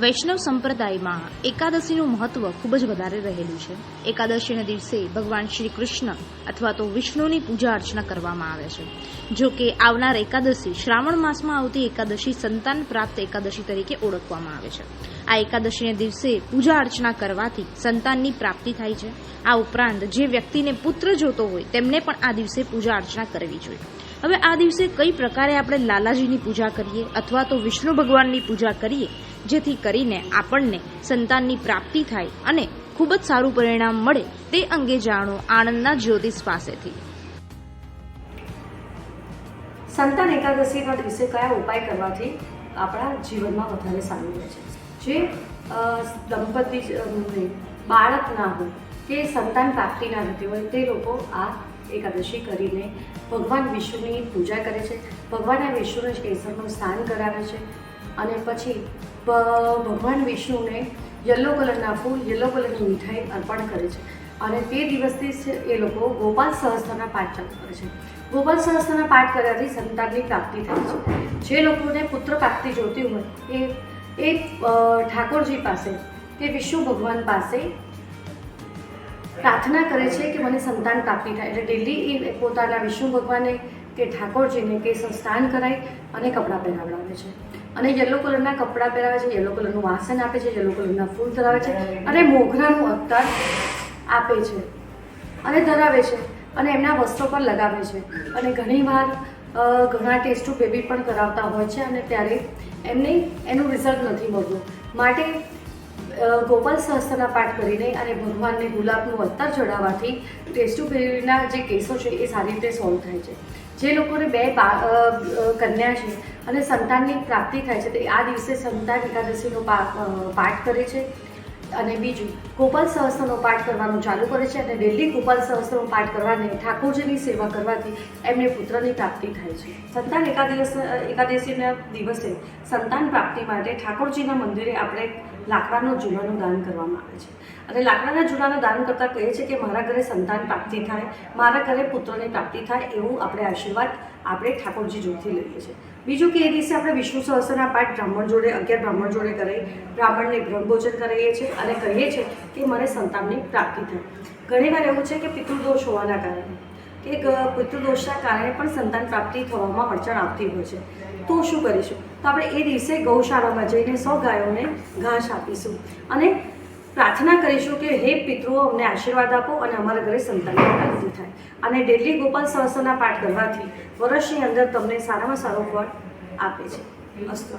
વૈષ્ણવ સંપ્રદાયમાં એકાદશીનું મહત્વ ખૂબ જ વધારે રહેલું છે. એકાદશીના દિવસે ભગવાન શ્રી કૃષ્ણ અથવા તો વિષ્ણુની પૂજા અર્ચના કરવામાં આવે છે. જો કે આવનાર એકાદશી શ્રાવણ માસમાં આવતી એકાદશી સંતાન પ્રાપ્ત એકાદશી તરીકે ઓળખવામાં આવે છે. આ એકાદશીના દિવસે પૂજા અર્ચના કરવાથી સંતાનની પ્રાપ્તિ થાય છે. આ ઉપરાંત જે વ્યક્તિને પુત્ર જોતો હોય તેમને પણ આ દિવસે પૂજા અર્ચના કરવી જોઈએ. હવે આ દિવસે કઈ પ્રકારે આપણે લાલાજીની પૂજા કરીએ અથવા તો વિષ્ણુ ભગવાનની પૂજા કરીએ, જેથી કરીને આપણને સંતાનની પ્રાપ્તિ થાય અને ખૂબ જ સારું પરિણામ મળે તે અંગે જાણો આણંદના જ્યોતિષ પાસેથી. સંતાન એકાદશીના દિવસે કયા ઉપાય કરવાથી આપણા જીવનમાં વધારે સારું રહે છે? જે દંપતી બાળક ના હોય કે સંતાન પ્રાપ્તિ ના થતી હોય તે લોકો આ એકાદશી કરીને ભગવાન વિષ્ણુની પૂજા કરે છે. ભગવાન આ વિષ્ણુને કેસરનું સ્નાન કરાવે છે. અને પછી ભગવાન વિષ્ણુને યલો કલરના ફૂલ, યલો કલરની મીઠાઈ અર્પણ કરે છે. અને તે દિવસથી જ એ લોકો ગોપાલ સહસ્ત્રના પાઠ ચાલુ કરે છે. ગોપાલ સહસ્ત્રના પાઠ કરવાથી સંતાનની પ્રાપ્તિ થાય છે. જે લોકોને પુત્ર પ્રાપ્તિ જોતી હોય એ એ ઠાકોરજી પાસે, કે વિષ્ણુ ભગવાન પાસે પ્રાર્થના કરે છે કે મને સંતાન પ્રાપ્તિ થાય. એટલે ડેલી એ પોતાના વિષ્ણુ ભગવાનને કે ઠાકોરજીને કે સંસ્થાન કરાય અને કપડાં પહેરાવડાવે છે. અને યલો કલરના કપડાં પહેરાવે છે, યલો કલરનું વાસન આપે છે, યલો કલરના ફૂલ ધરાવે છે અને મોગરાનું અત્તર આપે છે અને ધરાવે છે અને એમના વસ્ત્રો પર લગાવે છે. અને ઘણીવાર ઘણા ટેસ્ટ બેબી પણ કરાવતા હોય છે અને ત્યારે એમને એનું રિઝલ્ટ નથી મળતું. માટે ગોપાલ સહસ્ત્રના પાઠ કરીને અને ભગવાનને ગુલાબનું અત્તર ચડાવવાથી ટેસ્ટુપેરીના જે કેસો છે એ સારી રીતે સોલ્વ થાય છે. જે લોકોને બે કન્યા છે અને સંતાનની પ્રાપ્તિ થાય છે, તે આ દિવસે સંતાન એકાદશીનો પાઠ કરે છે. અને બીજું, ગોપાલ સહસ્ત્રનો પાઠ કરવાનું ચાલુ કરે છે અને ડેલી ગોપાલ સહસ્ત્રનો પાઠ કરવાને ઠાકોરજીની સેવા કરવાથી એમને પુત્રની પ્રાપ્તિ થાય છે. સંતાન એકાદશ એકાદશીના દિવસે સંતાન પ્રાપ્તિ માટે ઠાકોરજીના મંદિરે આપણે લાકડાનું જૂનાનું દાન કરવામાં આવે છે. અને લાકડાના ચૂલાનું દાન કરતાં કહે છે કે મારા ઘરે સંતાન પ્રાપ્તિ થાય, મારા ઘરે પુત્રની પ્રાપ્તિ થાય એવું આપણે આશીર્વાદ આપણે ઠાકોરજી જોડથી લઈએ છીએ. બીજું કે એ દિવસે આપણે વિષ્ણુ સહસ્રના પાઠ બ્રાહ્મણ જોડે, અગિયાર બ્રાહ્મણ જોડે કરી, બ્રાહ્મણને બ્રહ્મભોજન કરીએ છીએ અને કહીએ છીએ કે મને સંતાનની પ્રાપ્તિ થાય. ઘણીવાર એવું છે કે પિતૃદોષ હોવાના કારણે કે પિતૃદોષના કારણે પણ સંતાન પ્રાપ્તિ થવામાં અડચણ આવતી હોય છે. તો શું કરીશું? તો આપણે એ દિવસે ગૌશાળામાં જઈને સો ગાયોને ઘાસ આપીશું અને પ્રાર્થના કરીશું કે હે પિતૃઓ, અમને આશીર્વાદ આપો અને અમારા ઘરે સંતાનની પ્રાપ્તિ થાય. અને ડેલી ગોપાલ સહસ્ત્રના પાઠ કરવાથી વર્ષની અંદર તમને સારામાં સારો ફળ આપે છે. અસ્તુ.